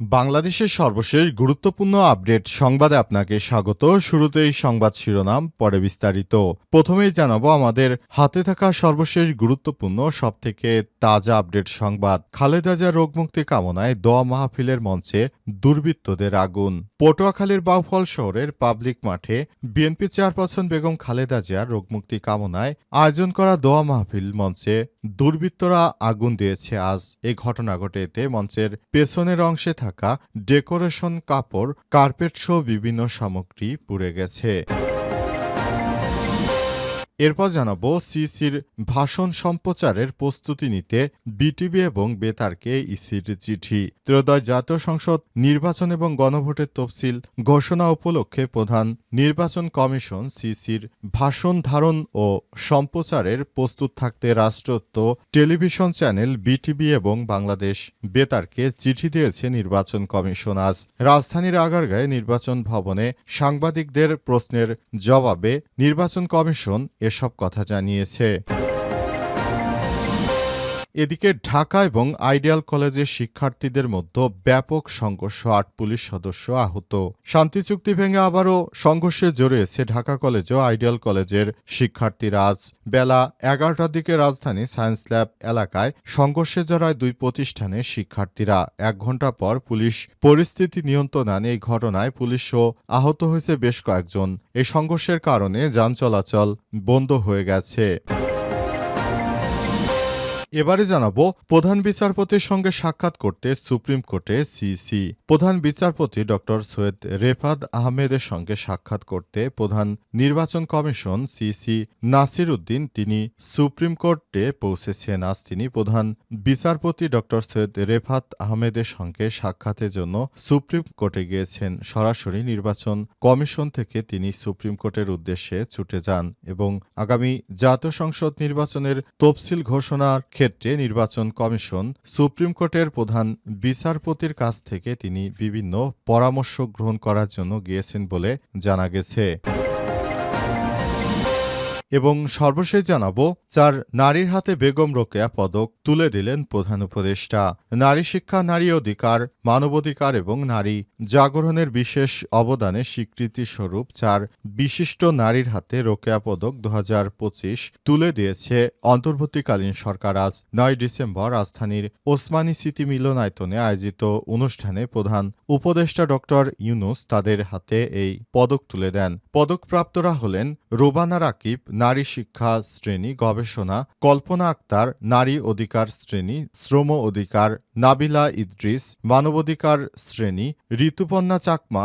বাংলাদেশের সর্বশেষ গুরুত্বপূর্ণ আপডেট সংবাদে আপনাকে স্বাগত। শুরুতেই সংবাদ শিরোনাম, পরে বিস্তারিত। প্রথমেই জানাব আমাদের হাতে থাকা সর্বশেষ গুরুত্বপূর্ণ, সবথেকে তাজা আপডেট সংবাদ। খালেদা জিয়া রোগমুক্তি কামনায় দোয়া মাহফিলের মঞ্চে দুর্বৃত্তদের আগুন। পটুয়াখালীর বাউফল শহরের পাবলিক মাঠে বিএনপি চেয়ারপারসন বেগম খালেদা জিয়ার রোগমুক্তি কামনায় আয়োজন করা দোয়া মাহফিল মঞ্চে দুর্বৃত্তরা আগুন দিয়েছে। আজ এই ঘটনা ঘটে এতে মঞ্চের পেছনের অংশে থাকা ডেকোরেশন কাপড় কার্পেট সহ বিভিন্ন সামগ্রী পুড়ে গেছে। এরপর জানাব সিসির ভাষণ সম্প্রচারের প্রস্তুতি নিতে বিটিভি এবং বেতারকে ইসির চিঠি। ত্রয়োদশ জাতীয় সংসদ নির্বাচন এবং গণভোটের তফসিল ঘোষণা উপলক্ষে প্রধান নির্বাচন কমিশন সিসির ভাষণ ধারণ ও সম্প্রচারের প্রস্তুত থাকতে রাষ্ট্রত্ব, টেলিভিশন চ্যানেল বিটিভি এবং বাংলাদেশ বেতারকে চিঠি দিয়েছে নির্বাচন কমিশন। আজ রাজধানীর আগারগাঁয়ে নির্বাচন ভবনে সাংবাদিকদের প্রশ্নের জবাবে নির্বাচন কমিশন এসব কথা জানিয়েছে। এদিকে ঢাকা এবং আইডিয়াল কলেজের শিক্ষার্থীদের মধ্যে ব্যাপক সংঘর্ষ, আট পুলিশ সদস্য আহত। শান্তি চুক্তি ভেঙে আবারও সংঘর্ষে জড়িয়েছে ঢাকা কলেজ ও আইডিয়াল কলেজের শিক্ষার্থীরা। আজ বেলা এগারোটার দিকে রাজধানী সায়েন্স ল্যাব এলাকায় সংঘর্ষে জড়ায় দুই প্রতিষ্ঠানের শিক্ষার্থীরা। এক ঘণ্টা পর পুলিশ পরিস্থিতি নিয়ন্ত্রণ আনে এই ঘটনায় পুলিশও আহত হয়েছে বেশ কয়েকজন। এই সংঘর্ষের কারণে যান চলাচল বন্ধ হয়ে গেছে। এবারে জানাব, প্রধান বিচারপতির সঙ্গে সাক্ষাৎ করতে সুপ্রিম কোর্টে সিসি। প্রধান বিচারপতি ডক্টর সৈয়দ রেফাদ আহমেদের সঙ্গে সাক্ষাৎ করতে প্রধান নির্বাচন কমিশন সিসি নাসির উদ্দিন, তিনি সুপ্রিম কোর্টে পৌঁছেছেন। আজ তিনি প্রধান বিচারপতি ডক্টর সৈয়দ রেফাত আহমেদের সঙ্গে সাক্ষাতের জন্য সুপ্রিম কোর্টে গিয়েছেন। সরাসরি নির্বাচন কমিশন থেকে তিনি সুপ্রিম কোর্টের উদ্দেশ্যে ছুটে যান এবং আগামী জাতীয় সংসদ নির্বাচনের তফসিল ঘোষণার ক্ষেত্রে নির্বাচন কমিশন সুপ্রিম কোর্টের প্রধান বিচারপতির কাছ থেকে তিনি বিভিন্ন পরামর্শ গ্রহণ করার জন্য গিয়েছেন বলে জানা গেছে। এবং সর্বশেষ জানাব, চার নারীর হাতে বেগম রোকেয়া পদক তুলে দিলেন প্রধান উপদেষ্টা। নারী শিক্ষা, নারী অধিকার, মানবাধিকার এবং নারী জাগরণের বিশেষ অবদানে স্বীকৃতি স্বরূপ চার বিশিষ্ট নারীর হাতে রোকেয়া পদক দু হাজার পঁচিশ তুলে দিয়েছে অন্তর্বর্তীকালীন সরকার। আজ নয় ডিসেম্বর রাজধানীর ওসমানী স্মৃতি মিলনায়তনে আয়োজিত অনুষ্ঠানে প্রধান উপদেষ্টা ডক্টর ইউনুস তাদের হাতে এই পদক তুলে দেন। পদকপ্রাপ্তরা হলেন রোবানা রাকিব নারী শিক্ষা শ্রেণি গবেষণা, কল্পনা আক্তার, নারী অধিকার শ্রেণি, শ্রম অধিকার, নাবিলা ইদ্রিস, মানবাধিকার শ্রেণি ঋতুপর্ণা চাকমা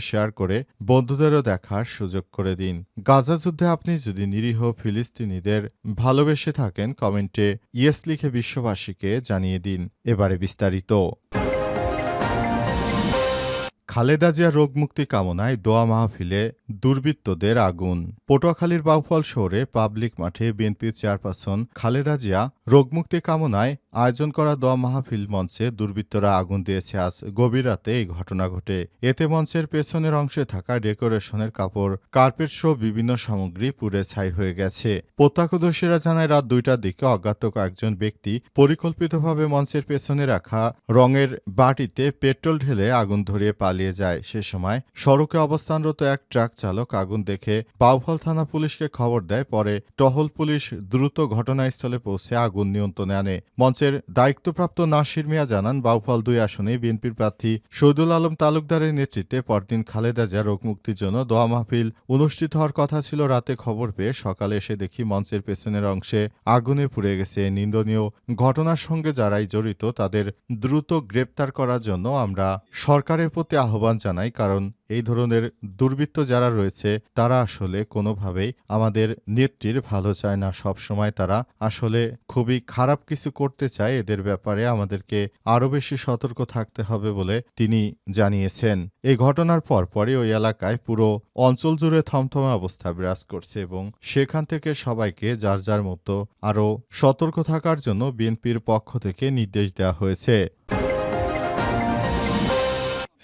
শেয়ার করে বন্ধুদেরও দেখার সুযোগ করে দিন। গাজা যুদ্ধে আপনি যদি নিরীহ ফিলিস্তিনিদের ভালোবেসে থাকেন, কমেন্টে ইয়েস লিখে বিশ্ববাসীকে জানিয়ে দিন। এবারে বিস্তারিত। খালেদা জিয়া রোগমুক্তি কামনায় দোয়া মাহফিলে দুর্বৃত্তদের আগুন। পটুয়াখালীর বাউফল শহরে পাবলিক মাঠে বিএনপির চেয়ারপারসন খালেদা জিয়া রোগমুক্তি কামনায় আয়োজন করা দোয়া মাহফিল মঞ্চে দুর্বৃত্তরা আগুন দিয়েছে। আজ গভীর রাতে এই ঘটনা ঘটে। এতে মঞ্চের পেছনের অংশে থাকা ডেকোরেশনের কাপড়, কার্পেট সহ বিভিন্ন সামগ্রী পুড়ে ছাই হয়ে গেছে। প্রত্যক্ষদর্শীরা জানায়, রাত দুইটার দিকে অজ্ঞাত কয়েকজন ব্যক্তি পরিকল্পিতভাবে মঞ্চের পেছনে রাখা রঙের বাটিতে পেট্রোল ঢেলে আগুন ধরিয়ে পালিয়ে যায়। সে সময় সড়কে অবস্থানরত এক ট্রাক চালক আগুন দেখে বাউফল থানা পুলিশকে খবর দেয়। পরে টহল পুলিশ দ্রুত ঘটনাস্থলে পৌঁছে আগুন নিয়ন্ত্রণে আনে। মঞ্চের দায়িত্বপ্রাপ্ত নাসির মিয়া জানান, বাউফল দুই আসনে বিএনপির প্রার্থী শহীদুল আলম তালুকদারের নেতৃত্বে পরদিন খালেদা জিয়া রোগ মুক্তির জন্য দোয়া মাহফিল অনুষ্ঠিত হওয়ার কথা ছিল। রাতে খবর পেয়ে সকালে এসে দেখি মঞ্চের পেছনের অংশে আগুনে পুড়ে গেছে। নিন্দনীয় ঘটনার সঙ্গে যারাই জড়িত, তাদের দ্রুত গ্রেপ্তার করার জন্য আমরা সরকারের প্রতি আহ্বান জানাই, কারণ এই ধরনের দুর্বৃত্ত যারা রয়েছে, তারা আসলে কোনোভাবেই আমাদের নেত্রীর ভালো চায় না। সব সময় তারা আসলে খুবই খারাপ কিছু করতে চায়। এদের ব্যাপারে আমাদেরকে আরও বেশি সতর্ক থাকতে হবে বলে তিনি জানিয়েছেন। এই ঘটনার পরপরই ওই এলাকায় পুরো অঞ্চল জুড়ে থমথমে অবস্থা বিরাজ করছে এবং সেখান থেকে সবাইকে যার যার মতো আরও সতর্ক থাকার জন্য বিএনপির পক্ষ থেকে নির্দেশ দেওয়া হয়েছে।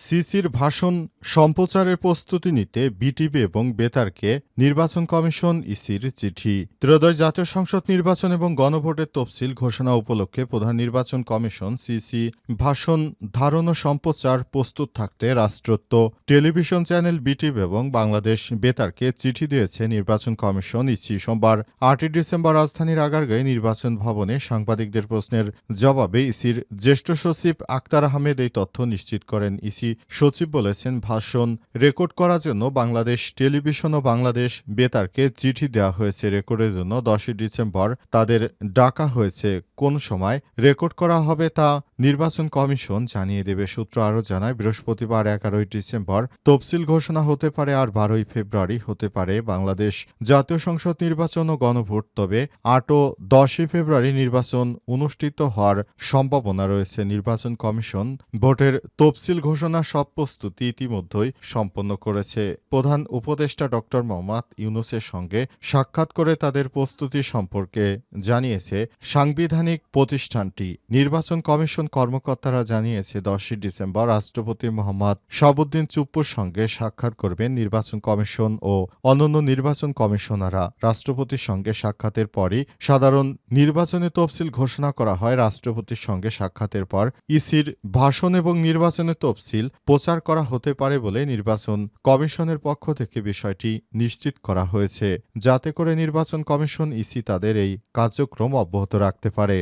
সিসির ভাষণ সম্প্রচারের প্রস্তুতি নিতে বিটিভি এবং বেতারকে নির্বাচন কমিশন ইসির চিঠি। ত্রয়োদশ জাতীয় সংসদ নির্বাচন এবং গণভোটের তফসিল ঘোষণা উপলক্ষে প্রধান নির্বাচন কমিশন সিসি ভাষণ ধারণ ও সম্প্রচার প্রস্তুত থাকতে রাষ্ট্রত্ব। টেলিভিশন চ্যানেল বিটিভি এবং বাংলাদেশ বেতারকে চিঠি দিয়েছে নির্বাচন কমিশন ইসি। সোমবার আটই ডিসেম্বর রাজধানীর আগারগাঁয়ে নির্বাচন ভবনে সাংবাদিকদের প্রশ্নের জবাবে ইসির জ্যেষ্ঠ সচিব আক্তার আহমেদ এই তথ্য নিশ্চিত করেন। ইসি সচিব বলেছেন, ভাষণ রেকর্ড করার জন্য বাংলাদেশ টেলিভিশন ও বাংলাদেশ বেতারকে চিঠি দেওয়া হয়েছে। রেকর্ডের জন্য দশই ডিসেম্বর তাদের ডাকা হয়েছে। কোন সময় রেকর্ড করা হবে তা নির্বাচন কমিশন জানিয়ে দেবে। সূত্র আরও জানায়, বৃহস্পতিবার এগারোই ডিসেম্বর তফসিল ঘোষণা হতে পারে আর বারোই ফেব্রুয়ারি হতে পারে। বাংলাদেশ জাতীয় সংসদ নির্বাচন ও গণভোট, তবে আট ও দশই ফেব্রুয়ারি নির্বাচন অনুষ্ঠিত হওয়ার সম্ভাবনা রয়েছে। নির্বাচন কমিশন ভোটের তফসিল ঘোষণা সব প্রস্তুতি ইতিমধ্যেই সম্পন্ন করেছে। প্রধান উপদেষ্টা ড. মোহাম্মদ ইউনুসের সঙ্গে সাক্ষাৎ করে তাদের প্রস্তুতি সম্পর্কে জানিয়েছে, সাংবিধানিক প্রতিষ্ঠানটি নির্বাচন কমিশন কর্মকর্তারা জানিয়েছে দশই ডিসেম্বর রাষ্ট্রপতি মোহাম্মদ শাহাবুদ্দিন চুপ্পুর সঙ্গে সাক্ষাৎ করবেন নির্বাচন কমিশন ও অন্যান্য নির্বাচন কমিশনাররা। রাষ্ট্রপতির সঙ্গে সাক্ষাতের পরই সাধারণ নির্বাচনে তফসিল ঘোষণা করা হয়। রাষ্ট্রপতির সঙ্গে সাক্ষাতের পর ইসির ভাষণ এবং নির্বাচনের তফসিল প্রচার করা হতে পারে বলে নির্বাচন কমিশনের পক্ষ থেকে বিষয়টি নিশ্চিত করা হয়েছে। যাতে করে নির্বাচন কমিশন ইসি তাদের এই কার্যক্রম অব্যাহত রাখতে পারে।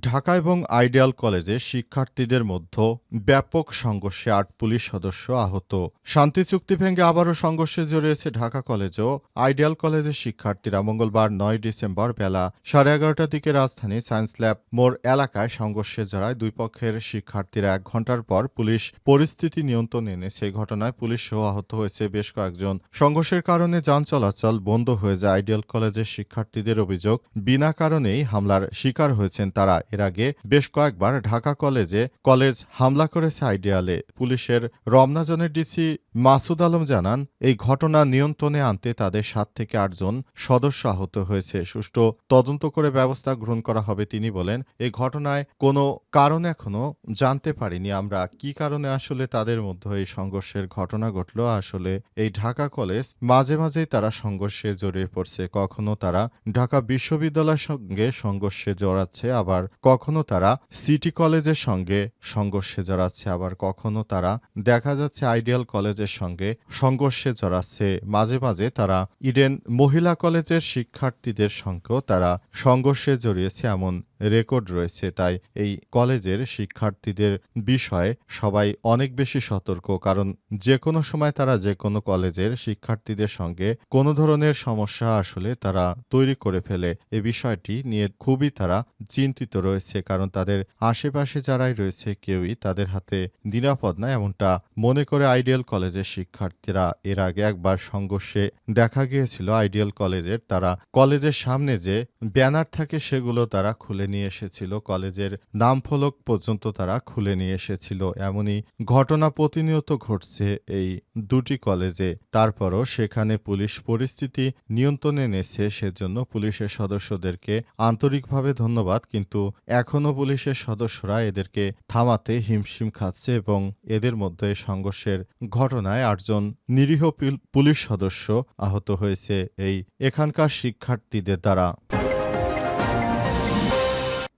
ঢাকা এবং আইডিয়াল কলেজে শিক্ষার্থীদের মধ্যে ব্যাপক সংঘর্ষে আট পুলিশ সদস্য আহত। শান্তি চুক্তি ভেঙে আবারও সংঘর্ষে জড়িয়েছে ঢাকা কলেজ ও আইডিয়াল কলেজের শিক্ষার্থীরা মঙ্গলবার নয় ডিসেম্বর বেলা সাড়ে এগারোটার দিকে রাজধানী সায়েন্স ল্যাব মোড় এলাকায় সংঘর্ষে জড়ায় দুই পক্ষের শিক্ষার্থীরা এক ঘণ্টার পর পুলিশ পরিস্থিতি নিয়ন্ত্রণে এনে সেই ঘটনায় পুলিশ সহ আহত হয়েছে বেশ কয়েকজন। সংঘর্ষের কারণে যান চলাচল বন্ধ হয়ে যায়। আইডিয়াল কলেজের শিক্ষার্থীদের অভিযোগ, বিনা কারণেই হামলার শিকার হয়েছেন তারা। এর আগে বেশ কয়েকবার ঢাকা কলেজে কলেজ হামলা করেছে আইডিয়ালে। পুলিশের রমনাজনের ডিসি মাসুদ আলম জানান, এই ঘটনা নিয়ন্ত্রণে আনতে তাদের সাত থেকে আটজন সদস্য আহত হয়েছে। সুষ্ঠু তদন্ত করে ব্যবস্থা গ্রহণ করা হবে তিনি বলেন এই ঘটনায় কোনো কারণ এখনও জানতে পারিনি। আমরা কি কারণে আসলে তাদের মধ্যে এই সংঘর্ষের ঘটনা ঘটল? আসলে এই ঢাকা কলেজ মাঝে মাঝেই তারা সংঘর্ষে জড়িয়ে পড়ছে। কখনো তারা ঢাকা বিশ্ববিদ্যালয়ের সঙ্গে সংঘর্ষে জড়াচ্ছে, আবার কখনো তারা সিটি কলেজের সঙ্গে সংঘর্ষে জড়াচ্ছে, আবার কখনো তারা দেখা যাচ্ছে আইডিয়াল কলেজের সঙ্গে সংঘর্ষে জড়াচ্ছে। মাঝে মাঝে তারা ইডেন মহিলা কলেজের শিক্ষার্থীদের সঙ্গেও তারা সংঘর্ষে জড়িয়েছে, এমন রেকর্ড রয়েছে। তাই এই কলেজের শিক্ষার্থীদের বিষয়ে সবাই অনেক বেশি সতর্ক, কারণ যে কোনো সময় তারা যে কোনো কলেজের শিক্ষার্থীদের সঙ্গে কোনো ধরনের সমস্যা আসলে তারা তৈরি করে ফেলে। এ বিষয়টি নিয়ে খুবই তারা চিন্তিত রয়েছে, কারণ তাদের আশেপাশে যারাই রয়েছে কেউই তাদের হাতে নিরাপদ না। এমনটা মনে করে আইডিয়াল কলেজের শিক্ষার্থীরা এর আগে একবার সংঘর্ষে দেখা গিয়েছিল। আইডিয়াল কলেজের তারা কলেজের সামনে যে ব্যানার থাকে সেগুলো তারা খুলে নিয়ে এসেছিল, কলেজের নাম ফলক পর্যন্ত তারা খুলে নিয়ে এসেছিল। এমনই ঘটনা প্রতিনিয়ত ঘটছে এই দুটি কলেজে। তারপরও সেখানে পুলিশ পরিস্থিতি নিয়ন্ত্রণে এনেছে, সেজন্য পুলিশের সদস্যদেরকে আন্তরিকভাবে ধন্যবাদ, কিন্তু এখনও পুলিশের সদস্যরা এদেরকে থামাতে হিমশিম খাচ্ছে এবং এদের মধ্যে সংঘর্ষের ঘটনায় আটজন নিরীহ পুলিশ সদস্য আহত হয়েছে। এই এখানকার শিক্ষার্থীদের দ্বারা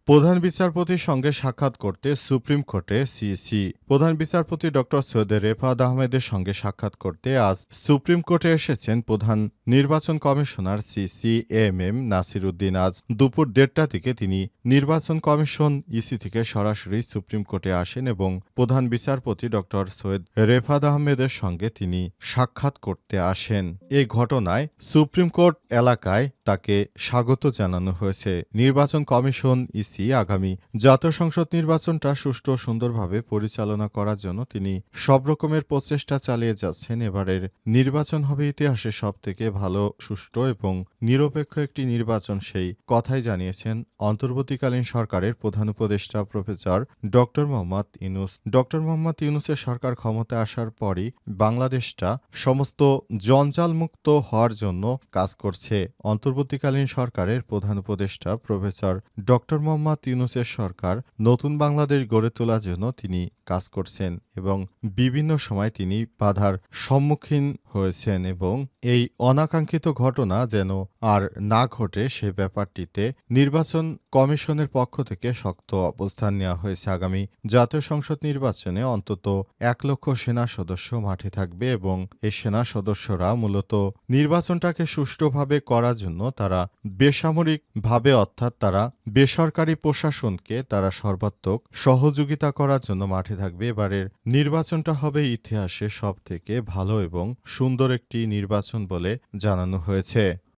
প্রধান বিচারপতির সঙ্গে সাক্ষাৎ করতে সুপ্রিম কোর্টে সিসি। প্রধান বিচারপতি ডক্টর সৈয়দ রেফাত আহমেদের সঙ্গে সাক্ষাৎ করতে আজ সুপ্রিম কোর্টে এসেছেন প্রধান নির্বাচন কমিশনার সিসি এম এম নাসির উদ্দিন আজ দুপুর দেড়টা থেকে তিনি নির্বাচন কমিশন ইসি থেকে সরাসরি সুপ্রিম কোর্টে আসেন এবং প্রধান বিচারপতি ডক্টর সৈয়দ রেফাদ আহমেদের সঙ্গে তিনি সাক্ষাৎ করতে আসেন। এই ঘটনায় সুপ্রিম কোর্ট এলাকায় তাকে স্বাগত জানানো হয়েছে। নির্বাচন কমিশন ইসি রাইসি আগামী জাতীয় সংসদ নির্বাচনটা সুষ্ঠু ও সুন্দরভাবে পরিচালনা করার জন্য তিনি সব রকমের প্রচেষ্টা চালিয়ে যাচ্ছেন। এবারের নির্বাচন হবে ইতিহাসে সব থেকে ভালো, সুষ্ঠু এবং নিরপেক্ষ একটি নির্বাচন সেই কথাই জানিয়েছেন অন্তর্বর্তীকালীন সরকারের প্রধান উপদেষ্টা professor doctor Mohammad Yunus. Doctor Mohammad ইউনুসের সরকার ক্ষমতায় আসার পরই বাংলাদেশটা সমস্ত জঞ্জালমুক্ত হওয়ার জন্য কাজ করছে। অন্তর্বর্তীকালীন সরকারের প্রধান উপদেষ্টা প্রফেসর ডক্টর মোহাম্মদ ইউনুসের সরকার নতুন বাংলাদেশ গড়ে তোলার জন্য তিনি কাজ করছেন এবং বিভিন্ন সময় তিনি বাধার সম্মুখীন হয়েছেন এবং এই অনাকাঙ্ক্ষিত ঘটনা যেন আর না ঘটে সে ব্যাপারটিতে নির্বাচন কমিশনের পক্ষ থেকে শক্ত অবস্থান নেওয়া হয়েছে। আগামী জাতীয় সংসদ নির্বাচনে অন্তত এক লক্ষ সেনা সদস্য মাঠে থাকবে এবং এই সেনা সদস্যরা মূলত নির্বাচনটাকে সুষ্ঠুভাবে করার জন্য তারা বেসামরিক ভাবে অর্থাৎ তারা বেসরকারি প্রশাসনকে তারা সর্বাত্মক সহযোগিতা করার জন্য মাঠে থাকবে। এবারের নির্বাচনটা হবে ইতিহাসে সব থেকে ভালো এবং সুন্দর একটি নির্বাচন বলে জানানো হয়েছে।